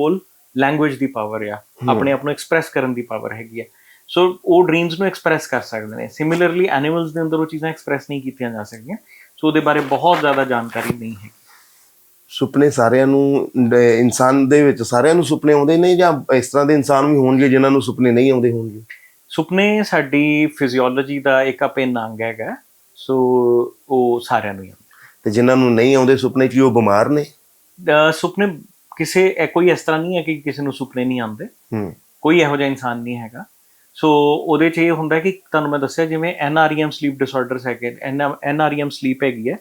ਕੋਲ ਲੈਂਗੁਏਜ ਦੀ ਪਾਵਰ ਆ ਆਪਣੇ ਆਪ ਨੂੰ ਐਕਸਪ੍ਰੈਸ ਕਰਨ ਦੀ ਪਾਵਰ ਹੈਗੀ ਹੈ ਸੋ ਉਹ ਡ੍ਰੀਮਸ ਨੂੰ ਐਕਸਪ੍ਰੈਸ ਕਰ ਸਕਦੇ ਨੇ। ਸਿਮਿਲਰਲੀ ਐਨੀਮਲਸ ਦੇ ਅੰਦਰ ਉਹ ਚੀਜ਼ਾਂ ਐਕਸਪ੍ਰੈਸ ਨਹੀਂ ਕੀਤੀਆਂ ਜਾ ਸਕਦੀਆਂ। ਸੋ ਉਹਦੇ ਬਾਰੇ ਬਹੁਤ ਜ਼ਿਆਦਾ ਜਾਣਕਾਰੀ ਨਹੀਂ ਹੈ। ਸੁਪਨੇ ਸਾਰਿਆਂ ਨੂੰ ਇਨਸਾਨ ਦੇ ਵਿੱਚ ਸਾਰਿਆਂ ਨੂੰ ਸੁਪਨੇ ਆਉਂਦੇ ਨੇ ਜਾਂ ਇਸ ਤਰ੍ਹਾਂ ਦੇ ਇਨਸਾਨ ਵੀ ਹੋਣਗੇ ਜਿਨ੍ਹਾਂ ਨੂੰ ਸੁਪਨੇ ਨਹੀਂ ਆਉਂਦੇ ਹੋਣਗੇ? ਸੁਪਨੇ ਸਾਡੀ ਫਿਜ਼ੀਓਲੋਜੀ ਦਾ ਇੱਕ ਅਪਿੰਨ ਅੰਗ ਹੈਗਾ। ਸੋ ਉਹ ਸਾਰਿਆਂ ਨੂੰ ਆਉਂਦੇ। ਤੇ ਜਿਨ੍ਹਾਂ ਨੂੰ ਨਹੀਂ ਆਉਂਦੇ ਸੁਪਨੇ ਕੀ ਉਹ ਬਿਮਾਰ ਨੇ? ਸੁਪਨੇ ਕਿਸੇ ਇਹ ਕੋਈ ਇਸ ਤਰ੍ਹਾਂ ਨਹੀਂ ਹੈ ਕਿ ਕਿਸੇ ਨੂੰ ਸੁਪਨੇ ਨਹੀਂ ਆਉਂਦੇ। ਹੂੰ। ਕੋਈ ਇਹੋ ਜਿਹਾ ਇਨਸਾਨ ਨਹੀਂ ਹੈਗਾ। ਸੋ ਉਹਦੇ 'ਚ ਇਹ ਹੁੰਦਾ ਕਿ ਤੁਹਾਨੂੰ ਮੈਂ ਦੱਸਿਆ ਜਿਵੇਂ ਐਨਆਰਈਐਮ ਸਲੀਪ ਡਿਸਆਰਡਰਸ ਹੈਗੇ ਐਨਆਰਈਐਮ ਸਲੀਪ ਹੈਗੀ ਹੈ।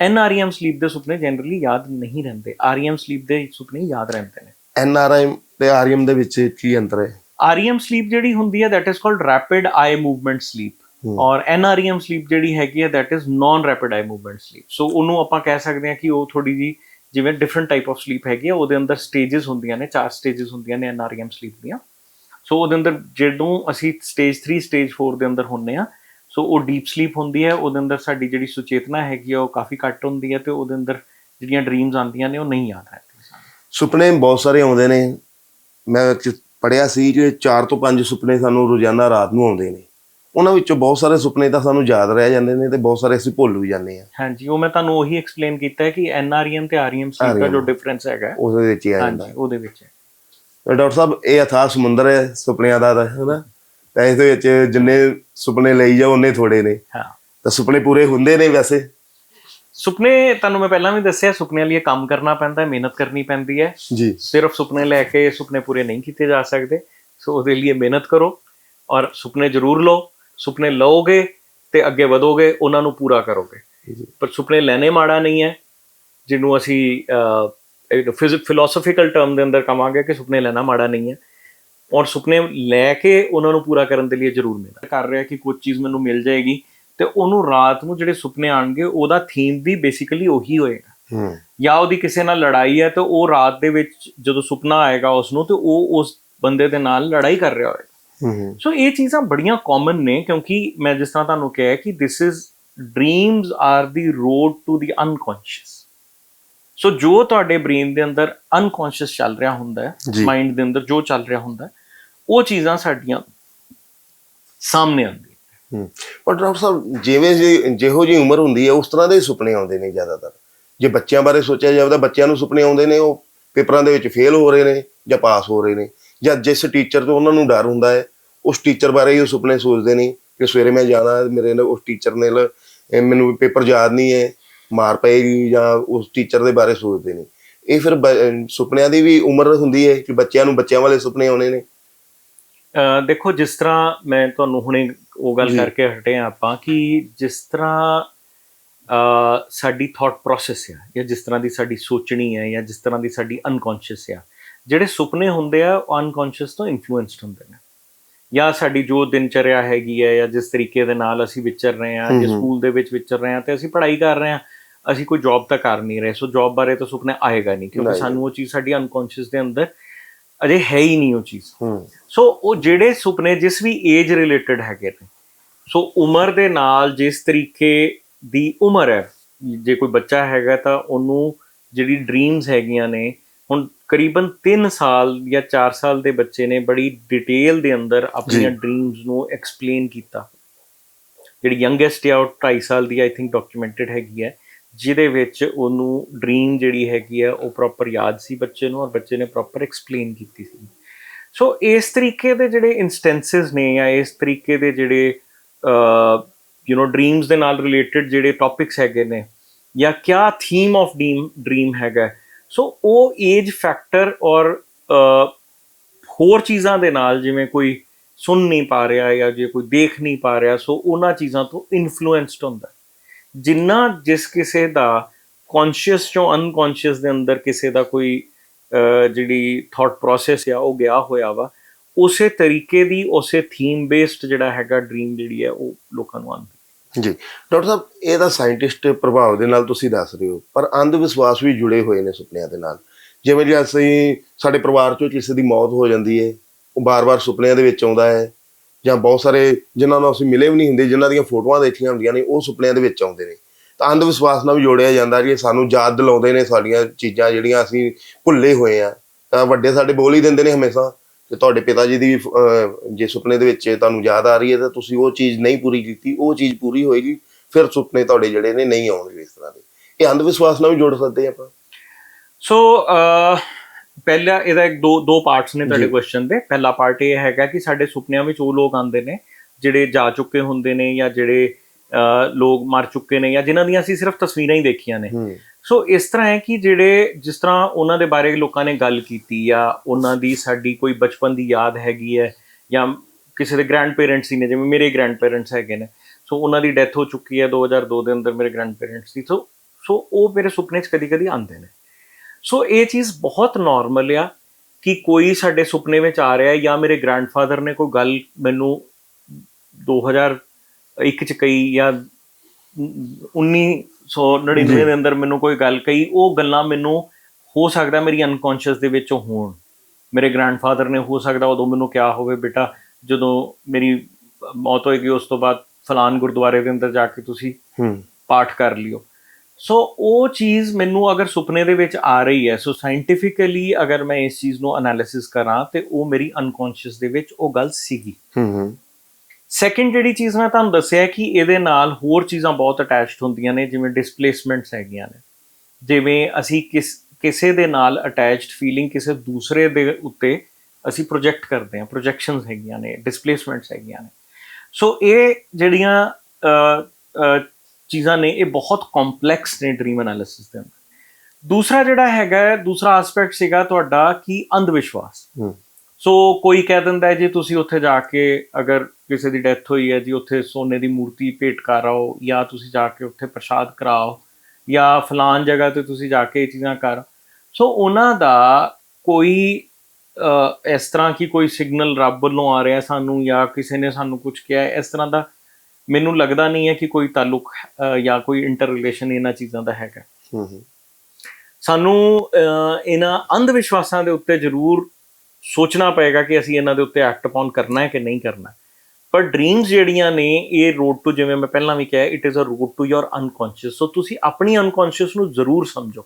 ਐਨਆਰਈਐਮ ਸਲੀਪ ਦੇ ਸੁਪਨੇ ਜਨਰਲੀ ਯਾਦ ਨਹੀਂ ਰਹਿੰਦੇ। ਆਰਈਐਮ ਸਲੀਪ ਦੇ ਸੁਪਨੇ ਯਾਦ ਰਹਿੰਦੇ ਨੇ। ਐਨ ਆਰ ਆਈ ਤੇ ਆਰਐਮ ਦੇ ਵਿੱਚ ਕੀ ਅੰਤਰ ਹੈ? ਆਰਈਐਮ ਸਲੀਪ ਜਿਹੜੀ ਹੁੰਦੀ ਹੈ is called rapid eye movement sleep ਹੂੰ। ਔਰ ਐਨਆਰਈਐਮ ਸਲੀਪ ਜਿਹੜੀ ਹੈਗੀ ਹੈ that is non rapid eye movement sleep ਸੋ ਉਹਨੂੰ ਆਪਾਂ ਕਹਿ ਸਕਦੇ ਹਾਂ ਕਿ ਉਹ ਥੋੜੀ ਜੀ ਜਿਵੇਂ ਡਿਫਰੈਂਟ ਟਾਈਪ ਆਫ ਸਲੀਪ ਹੈਗੀ ਆ, ਉਹਦੇ ਅੰਦਰ ਸਟੇजेस ਹੁੰਦੀਆਂ ਨੇ, ਚਾਰ ਸਟੇजेस ਹੁੰਦੀਆਂ ਨੇ ਐਨਆਰਐਮ ਸਲੀਪ ਦੀਆਂ। ਸੋ ਉਹਦੇ ਅੰਦਰ ਜਦੋਂ ਅਸੀਂ ਸਟੇਜ 3 ਸਟੇਜ 4 ਦੇ ਅੰਦਰ ਹੁੰਨੇ ਆ ਸੋ ਉਹ ਡੀਪ ਸਲੀਪ ਹੁੰਦੀ ਹੈ, ਉਹਦੇ ਅੰਦਰ ਸਾਡੀ ਜਿਹੜੀ ਸੁਚੇਤਨਾ ਹੈਗੀ ਆ, ਉਹ ਕਾਫੀ ਘੱਟ ਹੁੰਦੀ ਹੈ ਤੇ ਉਹਦੇ ਅੰਦਰ ਜਿਹੜੀਆਂ ਡ੍ਰੀਮਸ ਆਉਂਦੀਆਂ ਨੇ, ਉਹ ਨਹੀਂ ਯਾਦ ਰਹਿੰਦੀਆਂ। ਸੁਪਨੇ ਬਹੁਤ ਸਾਰੇ ਆਉਂਦੇ ਨੇ। ਮੈਂ ਪੜਿਆ ਸੀ ਕਿ 4 ਤੋਂ 5 ਸੁਪਨੇ ਸਾਨੂੰ ਰੋਜ਼ਾਨਾ ਰਾਤ ਨੂੰ ਆਉਂਦੇ ਨੇ। ਉਹਨਾਂ ਵਿੱਚੋਂ ਬਹੁਤ ਸਾਰੇ ਸੁਪਨੇ ਤਾਂ ਸਾਨੂੰ ਯਾਦ ਰਹਿ ਜਾਂਦੇ ਨੇ ਤੇ ਬਹੁਤ ਸਾਰੇ ਅਸੀਂ ਭੁੱਲ ਵੀ ਜਾਂਦੇ ਆ ਹਾਂਜੀ ਉਹ ਮੈਂ ਤੁਹਾਨੂੰ ਉਹੀ ਐਕਸਪਲੇਨ ਕੀਤਾ ਹੈ ਕਿ ਐਨਆਰਈਐਮ ਤੇ ਆਰਈਐਮ ਸਲੀਪ ਦਾ ਜੋ ਡਿਫਰੈਂਸ ਹੈਗਾ ਉਹਦੇ ਵਿੱਚ ਹੀ ਆ ਜਾਂਦਾ। ਹਾਂਜੀ ਉਹਦੇ ਵਿੱਚ। ਡਾਕਟਰ ਸਾਹਿਬ ਇਹ ਅਥਾਹ ਸਮੁੰਦਰ ਹੈ ਸੁਪਨਿਆਂ ਦਾ ਹਨਾ? ਤਾਂ ਇਸ ਦੇ ਵਿੱਚ ਜਿੰਨੇ ਸੁਪਨੇ ਲਈ ਜਾਓ ਉਹਨੇ ਥੋੜੇ ਨੇ। ਹਾਂ। ਤਾਂ ਸੁਪਨੇ ਪੂਰੇ ਹੁੰਦੇ ਨੇ ਵੈਸੇ? ਸੁਪਨੇ ਤੁਹਾਨੂੰ ਮੈਂ ਪਹਿਲਾਂ ਵੀ ਦੱਸਿਆ ਸੁਪਨਿਆਂ ਲਈ ਕੰਮ ਕਰਨਾ ਪੈਂਦਾ ਹੈ ਮਿਹਨਤ ਕਰਨੀ ਪੈਂਦੀ ਹੈ। ਜੀ। ਸਿਰਫ ਸੁਪਨੇ ਲੈ ਕੇ ਸੁਪਨੇ ਪੂਰੇ ਨਹੀਂ ਕੀਤੇ ਜਾ ਸਕਦੇ। ਸੋ ਉਹਦੇ ਲਈ ਮਿਹਨਤ ਕਰੋ ਔਰ ਸੁਪਨੇ ਜ਼ਰੂਰ ਲਓ। ਸੁਪਨੇ ਲਓਗੇ ਤੇ ਅੱਗੇ ਵਧੋਗੇ ਉਹਨਾਂ ਨੂੰ ਪੂਰਾ ਕਰੋਗੇ। ਪਰ ਸੁਪਨੇ ਲੈਣੇ ਮਾੜਾ ਨਹੀਂ ਹੈ ਜਿਹਨੂੰ ਅਸੀਂ ਫਿਲਾਸਫੀਕਲ ਟਰਮ ਦੇ ਅੰਦਰ ਕਵਾਂਗੇ ਕਿ ਸੁਪਨੇ ਲੈਣਾ ਮਾੜਾ ਨਹੀਂ ਹੈ। ਔਰ ਸੁਪਨੇ ਲੈ ਕੇ ਉਹਨਾਂ ਨੂੰ ਪੂਰਾ ਕਰਨ ਦੇ ਲਈ ਜ਼ਰੂਰ ਮਿਹਨਤ ਕਰ ਰਿਹਾ ਕਿ ਕੋਈ ਚੀਜ਼ ਮੈਨੂੰ ਮਿਲ ਜਾਏਗੀ ਤੇ ਉਹਨੂੰ ਰਾਤ ਨੂੰ ਜਿਹੜੇ ਸੁਪਨੇ ਆਣਗੇ ਉਹਦਾ ਥੀਮ ਵੀ ਬੇਸਿਕਲੀ ਉਹੀ ਹੋਏਗਾ। ਹੂੰ। ਜਾਂ ਉਹਦੀ ਕਿਸੇ ਨਾਲ ਲੜਾਈ ਹੈ ਤੇ ਉਹ ਰਾਤ ਦੇ ਵਿੱਚ ਜਦੋਂ ਸੁਪਨਾ ਆਏਗਾ ਉਸ ਨੂੰ ਤੇ ਉਹ ਉਸ ਬੰਦੇ ਦੇ ਨਾਲ ਲੜਾਈ ਕਰ ਰਿਹਾ ਹੋਏਗਾ। ਸੋ ਇਹ ਚੀਜ਼ਾਂ ਬੜੀਆਂ ਕਾਮਨ ਨੇ ਕਿਉਂਕਿ ਮੈਂ ਜਿਸ ਤਰ੍ਹਾਂ ਤੁਹਾਨੂੰ ਕਿਹਾ ਕਿ this is dreams are the road to the unconscious so ਜੋ ਤੁਹਾਡੇ ਬ੍ਰੇਨ ਦੇ ਅੰਦਰ ਅਨਕੌਂਸ਼ੀਅਸ ਚੱਲ ਰਿਹਾ ਹੁੰਦਾ ਹੈ। ਮਾਈਂਡ ਦੇ ਅੰਦਰ ਜੋ ਚੱਲ ਰਿਹਾ ਹੁੰਦਾ ਉਹ ਚੀਜ਼ਾਂ ਸਾਡੀਆਂ ਸਾਹਮਣੇ ਆਉਂਦੀਆਂ ਪਰ ਡਾਕਟਰ ਸਾਹਿਬ ਜਿਵੇਂ ਜਿਹੋ ਜੀ ਉਮਰ ਹੁੰਦੀ ਹੈ ਉਸ ਤਰ੍ਹਾਂ ਦੇ ਸੁਪਨੇ ਆਉਂਦੇ ਨੇ ਜ਼ਿਆਦਾਤਰ। ਜੇ ਬੱਚਿਆਂ ਬਾਰੇ ਸੋਚਿਆ ਜਾਵੇ ਤਾਂ ਬੱਚਿਆਂ ਨੂੰ ਸੁਪਨੇ ਆਉਂਦੇ ਨੇ ਉਹ ਪੇਪਰਾਂ ਦੇ ਵਿੱਚ ਫੇਲ ਹੋ ਰਹੇ ਨੇ ਜਾਂ ਪਾਸ ਹੋ ਰਹੇ ਨੇ। ਜਾਂ ਜਿਸ ਟੀਚਰ ਤੋਂ ਉਹਨਾਂ ਨੂੰ ਡਰ ਹੁੰਦਾ ਹੈ ਉਸ ਟੀਚਰ ਬਾਰੇ ਹੀ ਉਹ ਸੁਪਨੇ ਸੋਚਦੇ ਨੇ ਕਿ ਸਵੇਰੇ ਮੈਂ ਜਾਣਾ ਮੇਰੇ ਨਾਲ ਉਸ ਟੀਚਰ ਨੇ ਮੈਨੂੰ ਪੇਪਰ ਯਾਦ ਨਹੀਂ ਹੈ ਮਾਰ ਪਏਗੀ ਜਾਂ ਉਸ ਟੀਚਰ ਦੇ ਬਾਰੇ ਸੋਚਦੇ ਨੇ। ਇਹ ਫਿਰ ਸੁਪਨਿਆਂ ਦੀ ਵੀ ਉਮਰ ਹੁੰਦੀ ਹੈ ਕਿ ਬੱਚਿਆਂ ਨੂੰ ਬੱਚਿਆਂ ਵਾਲੇ ਸੁਪਨੇ ਆਉਣੇ ਨੇ। ਦੇਖੋ ਜਿਸ ਤਰ੍ਹਾਂ ਮੈਂ ਤੁਹਾਨੂੰ ਹੁਣੇ ਉਹ ਗੱਲ। ਕਰਕੇ ਹਟੇ ਹਾਂ ਆਪਾਂ ਕਿ ਜਿਸ ਤਰ੍ਹਾਂ ਸਾਡੀ ਥਾਟ ਪ੍ਰੋਸੈਸ ਹੈ ਜਾਂ ਜਿਸ ਤਰ੍ਹਾਂ ਦੀ ਸਾਡੀ ਸੋਚਣੀ ਹੈ ਜਾਂ ਜਿਸ ਤਰ੍ਹਾਂ ਦੀ ਸਾਡੀ ਅਨਕੌਂਸ਼ੀਅਸ ਹੈ ਜਿਹੜੇ ਸੁਪਨੇ ਹੁੰਦੇ ਆ ਉਹ ਅਨਕੌਂਸ਼ੀਅਸ ਤੋਂ ਇਨਫਲੂਐਂਸਡ ਹੁੰਦੇ ਨੇ। ਜਾਂ ਸਾਡੀ ਜੋ ਦਿਨਚਰਿਆ ਹੈਗੀ ਹੈ ਜਾਂ ਜਿਸ ਤਰੀਕੇ ਦੇ ਨਾਲ ਅਸੀਂ ਵਿਚਰ ਰਹੇ ਹਾਂ ਜੇ। ਸਕੂਲ ਦੇ ਵਿੱਚ ਵਿਚਰ ਰਹੇ ਹਾਂ ਤੇ ਅਸੀਂ ਪੜ੍ਹਾਈ ਕਰ ਰਹੇ ਹਾਂ ਅਸੀਂ ਕੋਈ ਜੌਬ ਤਾਂ ਕਰ ਨਹੀਂ ਰਹੇ ਸੋ ਜੌਬ ਬਾਰੇ ਤਾਂ ਸੁਪਨੇ ਆਏਗਾ ਨਹੀਂ ਕਿਉਂਕਿ। ਸਾਨੂੰ ਉਹ ਚੀਜ਼ ਸਾਡੀ ਅਨਕੌਂਸ਼ੀਅਸ ਦੇ ਅੰਦਰ ਅਜੇ ਹੈ ਹੀ ਨਹੀਂ ਉਹ ਚੀਜ਼ ਸੋ ਉਹ ਜਿਹੜੇ ਸੁਪਨੇ ਜਿਸ ਵੀ ਏਜ ਰਿਲੇਟਡ ਹੈਗੇ ਨੇ ਸੋ ਉਮਰ ਦੇ ਨਾਲ ਜਿਸ ਤਰੀਕੇ ਦੀ ਉਮਰ ਹੈ ਜੇ ਕੋਈ ਬੱਚਾ ਹੈਗਾ ਤਾਂ ਉਹਨੂੰ ਜਿਹੜੀ ਡ੍ਰੀਮਸ ਹੈਗੀਆਂ ਨੇ ਹੁਣ ਕਰੀਬਨ 3 ਸਾਲ ਜਾਂ 4 ਸਾਲ ਦੇ ਬੱਚੇ ਨੇ ਬੜੀ ਡਿਟੇਲ ਦੇ ਅੰਦਰ ਆਪਣੀਆਂ ਡ੍ਰੀਮਸ ਨੂੰ ਐਕਸਪਲੇਨ ਕੀਤਾ। ਜਿਹੜੀ ਯੰਗੈਸਟ ਹੈ ਉਹ 2.5 ਸਾਲ ਦੀ ਆਈ ਥਿੰਕ ਡਾਕੂਮੈਂਟਡ ਹੈਗੀ ਹੈ ਜਿਹਦੇ ਵਿੱਚ ਉਹਨੂੰ ਡ੍ਰੀਮ ਜਿਹੜੀ ਹੈਗੀ ਹੈ ਉਹ ਪ੍ਰੋਪਰ ਯਾਦ ਸੀ ਬੱਚੇ ਨੂੰ ਔਰ ਬੱਚੇ ਨੇ ਪ੍ਰੋਪਰ ਐਕਸਪਲੇਨ ਕੀਤੀ ਸੀ। ਸੋ ਇਸ ਤਰੀਕੇ ਦੇ ਜਿਹੜੇ ਇਨਸਟੈਂਸਸ ਨੇ ਜਾਂ ਇਸ ਤਰੀਕੇ ਦੇ ਜਿਹੜੇ ਯੂ نو ਡ੍ਰੀਮਸ ਦੇ ਨਾਲ ਰਿਲੇਟਡ ਜਿਹੜੇ ਟੌਪਿਕਸ ਹੈਗੇ ਨੇ ਜਾਂ ਕਿਆ ਥੀਮ ਆਫ ਡ੍ਰੀਮ ਡ੍ਰੀਮ ਹੈਗਾ ਸੋ ਉਹ ਏਜ ਫੈਕਟਰ ਔਰ ਹੋਰ ਚੀਜ਼ਾਂ ਦੇ ਨਾਲ ਜਿਵੇਂ ਕੋਈ ਸੁਣ ਨਹੀਂ ਪਾ ਰਿਹਾ ਜਾਂ ਜੇ ਕੋਈ ਦੇਖ ਨਹੀਂ ਪਾ ਰਿਹਾ ਸੋ ਉਹਨਾਂ ਚੀਜ਼ਾਂ ਤੋਂ ਇਨਫਲੂਐਂਸਡ ਹੁੰਦਾ। ਜਿੰਨਾ ਜਿਸ ਕਿਸੇ ਦਾ ਕੌਨਸ਼ੀਅਸ ਚੋਂ ਅਨਕੌਨਸ਼ੀਅਸ ਦੇ ਅੰਦਰ ਕਿਸੇ ਦਾ ਕੋਈ ਜਿਹੜੀ ਥਾਟ ਪ੍ਰੋਸੈਸ ਆ, ਉਹ ਗਿਆ ਹੋਇਆ ਵਾ, ਉਸੇ ਤਰੀਕੇ ਦੀ, ਉਸੇ ਥੀਮ ਬੇਸਡ ਜਿਹੜਾ ਹੈਗਾ ਡ੍ਰੀਮ ਜਿਹੜੀ ਹੈ, ਉਹ ਲੋਕਾਂ ਨੂੰ ਆਉਂਦੀ। ਜੀ। ਡਾਕਟਰ ਸਾਹਿਬ ਇਹ ਤਾਂ ਸਾਇੰਟਿਸਟ ਪ੍ਰਭਾਵ ਦੇ ਨਾਲ ਤੁਸੀਂ ਦੱਸ ਰਹੇ ਹੋ, ਪਰ ਅੰਧ ਵਿਸ਼ਵਾਸ ਵੀ ਜੁੜੇ ਹੋਏ ਨੇ ਸੁਪਨਿਆਂ ਦੇ ਨਾਲ। ਜਿਵੇਂ ਜੇ ਅਸੀਂ ਸਾਡੇ ਪਰਿਵਾਰ ਚੋਂ ਕਿਸੇ ਦੀ ਮੌਤ ਹੋ ਜਾਂਦੀ ਹੈ, ਉਹ ਬਾਰ-ਬਾਰ ਸੁਪਨਿਆਂ ਦੇ ਵਿੱਚ ਆਉਂਦਾ ਹੈ, ਜਾਂ ਬਹੁਤ ਸਾਰੇ ਜਿਨ੍ਹਾਂ ਨੂੰ ਅਸੀਂ ਮਿਲੇ ਵੀ ਨਹੀਂ ਹੁੰਦੇ, ਜਿਨ੍ਹਾਂ ਦੀਆਂ ਫੋਟੋਆਂ ਦੇਖੀਆਂ ਹੁੰਦੀਆਂ ਨੇ, ਉਹ ਸੁਪਨਿਆਂ ਦੇ ਵਿੱਚ ਆਉਂਦੇ ਨੇ। ਤਾਂ ਅੰਧ ਵਿਸ਼ਵਾਸ ਨਾਲ ਵੀ ਜੋੜਿਆ ਜਾਂਦਾ ਕਿ ਸਾਨੂੰ ਯਾਦ ਦਿਲਾਉਂਦੇ ਨੇ ਸਾਡੀਆਂ ਚੀਜ਼ਾਂ ਜਿਹੜੀਆਂ ਅਸੀਂ ਭੁੱਲੇ ਹੋਏ ਆ ਤਾਂ ਵੱਡੇ ਸਾਡੇ ਬੋਲ ਹੀ ਦਿੰਦੇ ਨੇ ਹਮੇਸ਼ਾ ਕਿ ਤੁਹਾਡੇ ਪਿਤਾ ਜੀ ਦੀ ਅਹ, ਜੇ ਸੁਪਨੇ ਦੇ ਵਿੱਚ ਤੁਹਾਨੂੰ ਯਾਦ ਆ ਰਹੀ ਹੈ ਤਾਂ ਤੁਸੀਂ ਉਹ ਚੀਜ਼ ਨਹੀਂ ਪੂਰੀ ਕੀਤੀ ਉਹ ਚੀਜ਼ ਪੂਰੀ ਹੋਏਗੀ ਫਿਰ ਸੁਪਨੇ ਤੁਹਾਡੇ ਜਿਹੜੇ ਨੇ ਨਹੀਂ ਆਉਣਗੇ ਇਸ ਤਰ੍ਹਾਂ ਦੇ। ਇਹ ਅੰਧ ਵਿਸ਼ਵਾਸ ਨਾਲ ਵੀ ਜੋੜ ਸਕਦੇ ਆਪਾਂ? ਸੋ ਅਹ, ਪਹਿਲਾ ਇਹਦਾ ਇੱਕ ਦੋ ਦੋ ਪਾਰਟਸ ਨੇ ਤੁਹਾਡੇ ਕੁਐਸਚਨ ਦੇ। ਪਹਿਲਾ ਪਾਰਟ ਇਹ ਹੈਗਾ ਕਿ ਸਾਡੇ ਸੁਪਨਿਆਂ ਵਿੱਚ ਉਹ ਲੋਕ ਆਉਂਦੇ ਨੇ ਜਿਹੜੇ ਜਾ ਚੁੱਕੇ ਹੁੰਦੇ ਨੇ ਜਾਂ ਜਿਹੜੇ ਅਹ, ਲੋਕ ਮਰ ਚੁੱਕੇ ਨੇ ਜਾਂ ਜਿਨ੍ਹਾਂ ਦੀਆਂ ਅਸੀਂ ਸਿਰਫ ਤਸਵੀਰਾਂ ਹੀ ਦੇਖੀਆਂ ਨੇ। ਹੂੰ। ਸੋ ਇਸ ਤਰ੍ਹਾਂ ਹੈ ਕਿ ਜਿਹੜੇ ਜਿਸ ਤਰ੍ਹਾਂ ਉਹਨਾਂ ਦੇ ਬਾਰੇ ਲੋਕਾਂ ਨੇ ਗੱਲ ਕੀਤੀ ਆ, ਉਹਨਾਂ ਦੀ ਸਾਡੀ ਕੋਈ ਬਚਪਨ ਦੀ ਯਾਦ ਹੈਗੀ ਹੈ ਜਾਂ ਕਿਸੇ ਦੇ ਗ੍ਰੈਂਡ ਪੇਰੈਂਟਸ ਹੀ ਨੇ, ਜਿਵੇਂ ਮੇਰੇ ਗ੍ਰੈਂਡ ਪੇਰੈਂਟਸ ਹੈਗੇ ਨੇ। ਸੋ ਉਹਨਾਂ ਦੀ ਡੈਥ ਹੋ ਚੁੱਕੀ ਹੈ 2002 ਦੇ ਅੰਦਰ ਮੇਰੇ ਗ੍ਰੈਂਡ ਪੇਰੈਂਟਸ ਦੀ। ਸੋ ਸੋ ਉਹ ਮੇਰੇ ਸੁਪਨੇ 'ਚ ਕਦੀ-ਕਦੀ ਆਉਂਦੇ ਨੇ। ਸੋ ਇਹ ਚੀਜ਼ ਬਹੁਤ ਨਾਰਮਲ ਆ ਕਿ ਕੋਈ ਸਾਡੇ ਸੁਪਨੇ ਵਿੱਚ ਆ ਰਿਹਾ ਹੈ ਜਾਂ ਮੇਰੇ ਗ੍ਰੈਂਡਫਾਦਰ ਨੇ ਕੋਈ ਗੱਲ ਮੈਨੂੰ 2001 ਚ ਕਹੀ ਜਾਂ 1999 ਦੇ ਅੰਦਰ ਮੈਨੂੰ ਕੋਈ ਗੱਲ ਕਹੀ ਉਹ ਗੱਲਾਂ ਮੈਨੂੰ ਹੋ ਸਕਦਾ ਮੇਰੀ ਅਨਕੌਂਸ਼ੀਅਸ ਦੇ ਵਿੱਚ ਹੋਣ। ਮੇਰੇ ਗ੍ਰੈਂਡਫਾਦਰ ਨੇ ਹੋ ਸਕਦਾ ਉਦੋਂ ਮੈਨੂੰ ਕਿਹਾ ਹੋਵੇ ਬੇਟਾ ਜਦੋਂ ਮੇਰੀ ਮੌਤ ਹੋਏਗੀ ਉਸ ਤੋਂ ਬਾਅਦ ਫਲਾਨ ਗੁਰਦੁਆਰੇ ਦੇ ਅੰਦਰ ਜਾ ਕੇ ਤੁਸੀਂ ਹੂੰ। ਪਾਠ ਕਰ ਲਿਓ। ਸੋ ਉਹ ਚੀਜ਼ ਮੈਨੂੰ ਅਗਰ ਸੁਪਨੇ ਦੇ ਵਿੱਚ ਆ ਰਹੀ ਹੈ ਸੋ ਸਾਇੰਟੀਫਿਕਲੀ ਅਗਰ ਮੈਂ ਇਸ ਚੀਜ਼ ਨੂੰ ਐਨਾਲਿਸਿਸ ਕਰਾਂ ਤੇ ਉਹ ਮੇਰੀ ਅਨਕੌਂਸ਼ੀਅਸ ਦੇ ਵਿੱਚ ਉਹ ਗੱਲ ਸੀਗੀ। ਹੂੰ ਹੂੰ। ਸੈਕਿੰਡ ਜਿਹੜੀ ਚੀਜ਼ ਮੈਂ ਤੁਹਾਨੂੰ ਦੱਸਿਆ ਕਿ ਇਹਦੇ ਨਾਲ ਹੋਰ ਚੀਜ਼ਾਂ ਬਹੁਤ ਅਟੈਚਡ ਹੁੰਦੀਆਂ ਨੇ, ਜਿਵੇਂ ਡਿਸਪਲੇਸਮੈਂਟਸ ਹੈਗੀਆਂ ਨੇ। ਜਿਵੇਂ ਅਸੀਂ ਕਿਸ, ਕਿਸੇ ਦੇ ਨਾਲ ਅਟੈਚਡ ਫੀਲਿੰਗ ਕਿਸੇ ਦੂਸਰੇ ਦੇ ਉੱਤੇ ਅਸੀਂ ਪ੍ਰੋਜੈਕਟ ਕਰਦੇ ਹਾਂ ਪ੍ਰੋਜੈਕਸ਼ਨਸ ਹੈਗੀਆਂ ਨੇ ਡਿਸਪਲੇਸਮੈਂਟਸ ਹੈਗੀਆਂ ਨੇ। ਸੋ ਇਹ ਜਿਹੜੀਆਂ ਚੀਜ਼ਾਂ ਨੇ, ਇਹ ਬਹੁਤ ਕੰਪਲੈਕਸ ਨੇ ਡ੍ਰੀਮ ਐਨਾਲਿਸਿਸ ਦੇ ਅੰਦਰ। ਦੂਸਰਾ ਜਿਹੜਾ ਹੈਗਾ, ਦੂਸਰਾ ਐਸਪੈਕਟ ਸੀਗਾ ਤੁਹਾਡਾ ਕਿ ਅੰਧ ਵਿਸ਼ਵਾਸ ਸੋ ਕੋਈ ਕਹਿ ਦਿੰਦਾ ਹੈ ਜੀ ਤੁਸੀਂ ਉੱਥੇ ਜਾ ਕੇ ਅਗਰ ਕਿਸੇ ਦੀ ਡੈਥ ਹੋਈ ਹੈ ਜੀ ਉੱਥੇ ਸੋਨੇ ਦੀ ਮੂਰਤੀ ਭੇਟ ਕਰ ਆਓ ਜਾਂ ਤੁਸੀਂ ਜਾ ਕੇ ਉੱਥੇ ਪ੍ਰਸ਼ਾਦ ਕਰਾਓ ਜਾਂ ਫਲਾਨ ਜਗ੍ਹਾ ਤੇ ਤੁਸੀਂ ਜਾ ਕੇ ਇਹ ਚੀਜ਼ਾਂ ਕਰ। ਸੋ ਉਹਨਾਂ ਦਾ ਕੋਈ ਇਸ ਤਰ੍ਹਾਂ ਕੀ ਕੋਈ ਸਿਗਨਲ ਰੱਬ ਵੱਲੋਂ ਆ ਰਿਹਾ ਸਾਨੂੰ ਜਾਂ ਕਿਸੇ ਨੇ ਸਾਨੂੰ ਕੁਝ ਕਿਹਾ ਇਸ ਤਰ੍ਹਾਂ ਦਾ ਮੈਨੂੰ ਲੱਗਦਾ ਨਹੀਂ ਹੈ ਕਿ ਕੋਈ ਤਾਲੁਕ ਜਾਂ ਕੋਈ ਇੰਟਰ ਰਿਲੇਸ਼ਨ ਇਹਨਾਂ ਚੀਜ਼ਾਂ ਦਾ ਹੈਗਾ। ਹੂੰ ਹੂੰ। ਸਾਨੂੰ ਇਹਨਾਂ ਅੰਧ ਵਿਸ਼ਵਾਸਾਂ ਦੇ ਉੱਤੇ ਜ਼ਰੂਰ ਸੋਚਣਾ ਪਏਗਾ ਕਿ ਅਸੀਂ ਇਹਨਾਂ ਦੇ ਉੱਤੇ ਐਕਟ ਅਪਨ ਕਰਨਾ ਹੈ ਕਿ ਨਹੀਂ ਕਰਨਾ ਪਰ ਡ੍ਰੀਮਸ ਜਿਹੜੀਆਂ ਨੇ, ਇਹ ਰੋਡ ਟੂ ਜਿਵੇਂ ਮੈਂ ਪਹਿਲਾਂ ਵੀ ਕਿਹਾ it is a road to your unconscious so ਤੁਸੀਂ ਆਪਣੀ ਅਨਕੌਂਸ਼ੀਅਸ ਨੂੰ ਜ਼ਰੂਰ ਸਮਝੋ।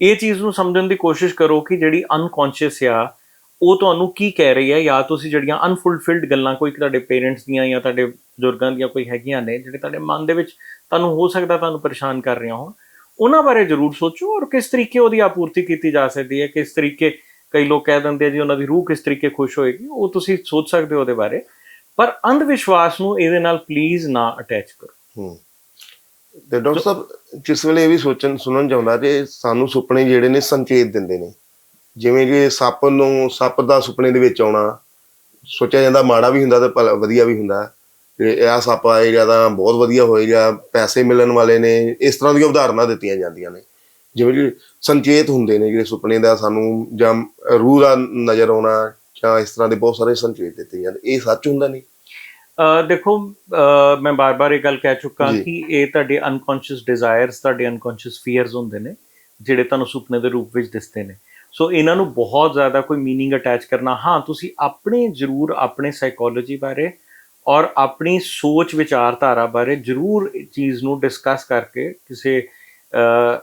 ਇਹ ਚੀਜ਼ ਨੂੰ ਸਮਝਣ ਦੀ ਕੋਸ਼ਿਸ਼ ਕਰੋ ਕਿ ਜਿਹੜੀ ਅਨਕੌਂਸ਼ੀਅਸ ਆ, ਉਹ ਤੁਹਾਨੂੰ ਕੀ ਕਹਿ ਰਹੀ ਹੈ? ਜਾਂ ਤੁਸੀਂ ਜਿਹੜੀਆਂ ਅਨਫੁਲਫਿਲਡ ਗੱਲਾਂ, ਕੋਈ ਤੁਹਾਡੇ ਪੇਰੈਂਟਸ ਦੀਆਂ ਜਾਂ ਤੁਹਾਡੇ ਬਜ਼ੁਰਗਾਂ ਦੀਆਂ ਕੋਈ ਹੈਗੀਆਂ ਨੇ, ਜਿਹੜੇ ਤੁਹਾਡੇ ਮਨ ਦੇ ਵਿੱਚ ਤੁਹਾਨੂੰ ਹੋ ਸਕਦਾ ਤੁਹਾਨੂੰ ਪਰੇਸ਼ਾਨ ਕਰ ਰਹੀਆਂ ਹੋਣ, ਉਹਨਾਂ ਬਾਰੇ ਜ਼ਰੂਰ ਸੋਚੋ ਔਰ ਕਿਸ ਤਰੀਕੇ ਉਹਦੀ ਆਪੂਰਤੀ ਕੀਤੀ ਜਾ ਸਕਦੀ ਹੈ, ਕਿਸ ਤਰੀਕੇ ਕਈ ਲੋਕ ਕਹਿ ਦਿੰਦੇ ਆ ਜੀ ਉਹਨਾਂ ਦੀ ਰੂਹ ਕਿਸ ਤਰੀਕੇ ਖੁਸ਼ ਹੋਏਗੀ ਉਹ ਤੁਸੀਂ ਸੋਚ ਸਕਦੇ ਹੋ ਉਹਦੇ ਬਾਰੇ। ਪਰ ਅੰਧ ਵਿਸ਼ਵਾਸ ਨੂੰ ਇਹਦੇ ਨਾਲ ਪਲੀਜ਼ ਨਾ ਅਟੈਚ ਕਰੋ। ਹੂੰ। ਤੇ ਡਾਕਟਰ ਸਾਹਿਬ ਜਿਸ ਵੇਲੇ ਇਹ ਵੀ ਸੋਚਣ ਸੁਣਨ ਚਾਹੁੰਦਾ ਕਿ ਸਾਨੂੰ ਸੁਪਨੇ ਜਿਹੜੇ ਨੇ ਸੰਕੇਤ ਦਿੰਦੇ ਨੇ। ਜਿਵੇਂ ਕਿ ਸੱਪ ਨੂੰ ਸੱਪ ਦਾ ਸੁਪਨੇ ਦੇ ਵਿੱਚ ਆਉਣਾ ਸੋਚਿਆ ਜਾਂਦਾ ਮਾੜਾ ਵੀ ਹੁੰਦਾ ਤੇ ਵਧੀਆ ਵੀ ਹੁੰਦਾ। ਕਿ ਇਹ ਸੱਪ ਆਏਗਾ ਤਾਂ ਬਹੁਤ ਵਧੀਆ ਹੋਏਗਾ ਪੈਸੇ ਮਿਲਣ ਵਾਲੇ ਨੇ ਇਸ ਤਰ੍ਹਾਂ ਦੀਆਂ ਉਦਾਹਰਨਾਂ ਦਿੱਤੀਆਂ ਜਾਂਦੀਆਂ ਨੇ। ਜਿਵੇਂ ਕਿ ਸੰਕੇਤ ਹੁੰਦੇ ਨੇ ਜਿਹੜੇ ਸੁਪਨੇ ਦਾ ਸਾਨੂੰ ਜਾਂ ਰੂਹ ਦਾ ਨਜ਼ਰ ਆਉਣਾ ਜਾਂ ਇਸ ਤਰ੍ਹਾਂ ਦੇ ਬਹੁਤ ਸਾਰੇ ਸੰਕੇਤ ਦਿੱਤੇ ਜਾਂਦੇ ਇਹ ਸੱਚ ਹੁੰਦਾ ਨਹੀਂ ਅਹ ਦੇਖੋ ਅਹ ਮੈਂ ਬਾਰ-ਬਾਰ ਇਹ ਗੱਲ ਕਹਿ ਚੁੱਕਾ ਜੀ। ਕਿ ਇਹ ਤੁਹਾਡੇ ਅਨਕੌਂਸ਼ੀਅਸ ਡਿਜ਼ਾਇਰਸ ਤੁਹਾਡੇ ਅਨਕੌਂਸ਼ੀਅਸ ਫੀਅਰਸ ਹੁੰਦੇ ਨੇ ਜਿਹੜੇ ਤੁਹਾਨੂੰ ਸੁਪਨੇ ਦੇ ਰੂਪ ਵਿੱਚ ਦਿਸਦੇ ਨੇ ਸੋ ਇਹਨਾਂ ਨੂੰ ਬਹੁਤ ਜ਼ਿਆਦਾ ਕੋਈ मीनिंग ਅਟੈਚ ਕਰਨਾ ਹਾਂ ਤੁਸੀਂ ਆਪਣੇ ਜ਼ਰੂਰ ਆਪਣੇ ਸਾਈਕੋਲੋਜੀ ਬਾਰੇ ਔਰ ਆਪਣੀ ਸੋਚ ਵਿਚਾਰਧਾਰਾ ਬਾਰੇ ਜ਼ਰੂਰ ਇਹ ਚੀਜ਼ ਨੂੰ ਡਿਸਕਸ ਕਰਕੇ ਕਿਸੇ ਅਹ,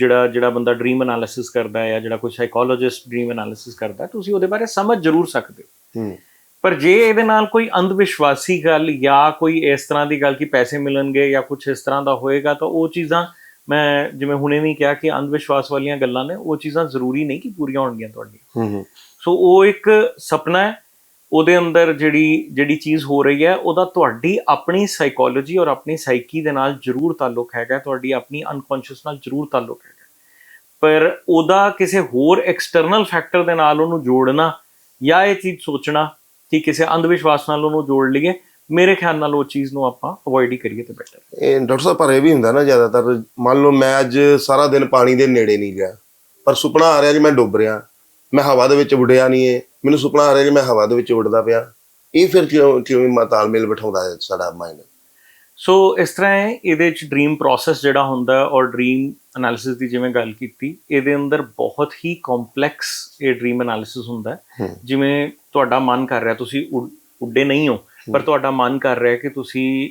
ਜਿਹੜਾ ਜਿਹੜਾ ਬੰਦਾ ਡ੍ਰੀਮ ਐਨਾਲਿਸਿਸ ਕਰਦਾ ਹੈ ਜਾਂ ਜਿਹੜਾ ਕੋਈ ਸਾਈਕੋਲੋਜਿਸਟ ਡ੍ਰੀਮ ਐਨਾਲਿਸਿਸ ਕਰਦਾ ਤੁਸੀਂ ਉਹਦੇ ਬਾਰੇ ਸਮਝ ਜ਼ਰੂਰ ਸਕਦੇ ਹੋ। ਪਰ ਜੇ ਇਹਦੇ ਨਾਲ ਕੋਈ ਅੰਧ ਵਿਸ਼ਵਾਸੀ ਗੱਲ ਜਾਂ ਕੋਈ ਇਸ ਤਰ੍ਹਾਂ ਦੀ ਗੱਲ ਕਿ ਪੈਸੇ ਮਿਲਣਗੇ ਜਾਂ ਕੁਝ ਇਸ ਤਰ੍ਹਾਂ ਦਾ ਹੋਏਗਾ ਤਾਂ ਉਹ ਚੀਜ਼ਾਂ ਮੈਂ ਜਿਵੇਂ ਹੁਣੇ ਵੀ ਕਿਹਾ ਕਿ ਅੰਧ ਵਿਸ਼ਵਾਸ ਵਾਲੀਆਂ ਗੱਲਾਂ ਨੇ ਉਹ ਚੀਜ਼ਾਂ ਜ਼ਰੂਰੀ ਨਹੀਂ ਕਿ ਪੂਰੀਆਂ ਹੋਣਗੀਆਂ ਤੁਹਾਡੀਆਂ। ਸੋ ਉਹ ਇੱਕ ਸੁਪਨਾ ਹੈ ਉਹਦੇ ਅੰਦਰ ਜਿਹੜੀ ਜਿਹੜੀ ਚੀਜ਼ ਹੋ ਰਹੀ ਹੈ, ਉਹਦਾ ਤੁਹਾਡੀ ਆਪਣੀ ਸਾਈਕੋਲੋਜੀ ਔਰ ਆਪਣੀ ਸਾਈਕੀ ਦੇ ਨਾਲ ਜ਼ਰੂਰ ਤਾਲੁਕ ਹੈਗਾ, ਤੁਹਾਡੀ ਆਪਣੀ ਅਨਕੌਂਸ਼ੀਅਸ ਨਾਲ ਜ਼ਰੂਰ ਤਾਲੁਕ ਹੈਗਾ। ਪਰ ਉਹਦਾ ਕਿਸੇ ਹੋਰ ਐਕਸਟਰਨਲ ਫੈਕਟਰ ਦੇ ਨਾਲ ਉਹਨੂੰ ਜੋੜਨਾ ਜਾਂ ਇਹ ਚੀਜ਼ ਸੋਚਣਾ ਕਿ ਕਿਸੇ ਅੰਧ ਵਿਸ਼ਵਾਸ ਨਾਲ ਉਹਨੂੰ ਜੋੜ ਲਈਏ, ਮੇਰੇ ਖਿਆਲ ਨਾਲ ਉਹ ਚੀਜ਼ ਨੂੰ ਆਪਾਂ ਅਵੋਇਡ ਹੀ ਕਰੀਏ ਤੇ ਬੈਟਰ ਇਹ ਡਾਕਟਰ ਸਾਹਿਬ, ਪਰ ਇਹ ਵੀ ਹੁੰਦਾ ਨਾ ਜ਼ਿਆਦਾਤਰ, ਮੰਨ ਲਓ ਮੈਂ ਅੱਜ ਸਾਰਾ ਦਿਨ ਪਾਣੀ ਦੇ ਨੇੜੇ ਨਹੀਂ ਗਿਆ, ਪਰ ਸੁਪਨਾ ਆ ਰਿਹਾ ਜੀ ਮੈਂ ਡੁੱਬ ਰਿਹਾ, ਮੈਂ ਹਵਾ ਦੇ ਵਿੱਚ ਉੱਡਿਆ ਨਹੀਂ ਏ ਮੈਨੂੰ ਸੁਪਨਾ ਆ ਰਿਹਾ ਕਿ ਮੈਂ ਹਵਾ ਦੇ ਵਿੱਚ ਉੱਡਦਾ ਪਿਆ। ਇਹ ਫਿਰ ਕਿਉਂ ਕਿਵੇਂ ਮਾ ਤਾਲਮੇਲ ਬਿਠਾਉਂਦਾ ਹੈ ਸਾਡਾ ਮਾਈਂਡ ਸੋ ਇਸ ਤਰ੍ਹਾਂ ਹੈ ਇਹਦੇ ਚ ਡ੍ਰੀਮ ਪ੍ਰੋਸੈਸ ਜਿਹੜਾ ਹੁੰਦਾ ਹੈ ਔਰ ਡ੍ਰੀਮ ਐਨਾਲਿਸਿਸ ਦੀ ਜਿਵੇਂ ਗੱਲ ਕੀਤੀ ਇਹਦੇ ਅੰਦਰ ਬਹੁਤ ਹੀ ਕੰਪਲੈਕਸ ਇਹ ਡ੍ਰੀਮ ਐਨਾਲਿਸਿਸ ਹੁੰਦਾ। ਜਿਵੇਂ ਤੁਹਾਡਾ ਮਨ ਕਰ ਰਿਹਾ ਤੁਸੀਂ ਉੱਡ- ਨਹੀਂ ਹੋ ਪਰ ਤੁਹਾਡਾ ਮਨ ਕਰ ਰਿਹਾ ਕਿ ਤੁਸੀਂ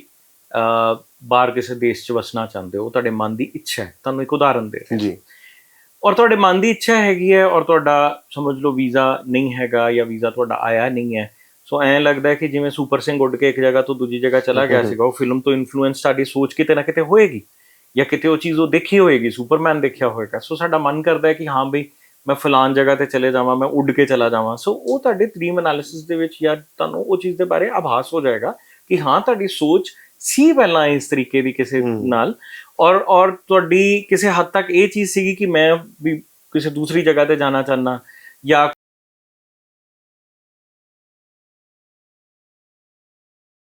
ਬਾਹਰ ਕਿਸੇ ਦੇਸ਼ 'ਚ ਵਸਣਾ ਚਾਹੁੰਦੇ ਹੋ ਤੁਹਾਡੇ ਮਨ ਦੀ ਇੱਛਾ ਹੈ। ਤੁਹਾਨੂੰ ਇੱਕ ਉਦਾਹਰਨ ਦੇ ਰਿਹਾ। ਜੀ। ਔਰ ਤੁਹਾਡੇ ਮਨ ਦੀ ਇੱਛਾ ਹੈਗੀ ਹੈ ਔਰ ਤੁਹਾਡਾ ਸਮਝ ਲਓ ਵੀਜ਼ਾ ਨਹੀਂ ਹੈਗਾ ਜਾਂ ਵੀਜ਼ਾ ਤੁਹਾਡਾ ਆਇਆ ਨਹੀਂ ਹੈ। ਸੋ ਐਂ ਲੱਗਦਾ ਕਿ ਜਿਵੇਂ ਸੁਪਰ ਸਿੰਘ ਉੱਡ ਕੇ ਇੱਕ ਜਗ੍ਹਾ ਤੋਂ ਦੂਜੀ ਜਗ੍ਹਾ ਚਲਾ ਗਿਆ ਸੀਗਾ, ਉਹ ਫਿਲਮ ਤੋਂ ਇਨਫਲੂਐਂਸ ਸਾਡੀ ਸੋਚ ਕਿਤੇ ਨਾ ਕਿਤੇ ਹੋਏਗੀ ਜਾਂ ਕਿਤੇ ਉਹ ਚੀਜ਼ ਉਹ ਦੇਖੀ ਹੋਏਗੀ ਸੁਪਰਮੈਨ ਦੇਖਿਆ ਹੋਏਗਾ। ਸੋ ਸਾਡਾ ਮਨ ਕਰਦਾ ਹੈ ਕਿ ਹਾਂ ਬਈ ਮੈਂ ਫਲਾਨ ਜਗ੍ਹਾ ਤੇ ਚਲੇ ਜਾਵਾਂ, ਮੈਂ ਉੱਡ ਕੇ ਚਲਾ ਜਾਵਾਂ। ਸੋ ਉਹ ਤੁਹਾਡੇ ਡ੍ਰੀਮ ਐਨਾਲਿਸਿਸ ਦੇ ਵਿੱਚ ਜਾਂ ਤੁਹਾਨੂੰ ਉਹ ਚੀਜ਼ ਦੇ ਬਾਰੇ ਆਭਾਸ ਹੋ ਜਾਏਗਾ ਕਿ ਹਾਂ ਤੁਹਾਡੀ ਸੋਚ ਸੀ ਪਹਿਲਾਂ ਇਸ ਤਰੀਕੇ ਦੀ ਕਿਸੇ ਨਾਲ। ਔਰ ਔਰ ਤੁਹਾਡੀ ਕਿਸੇ ਹੱਦ ਤੱਕ ਇਹ ਚੀਜ਼ ਸੀਗੀ ਕਿ ਮੈਂ ਵੀ ਕਿਸੇ ਦੂਸਰੀ ਜਗ੍ਹਾ ਤੇ ਜਾਣਾ ਚਾਹਨਾ ਜਾਂ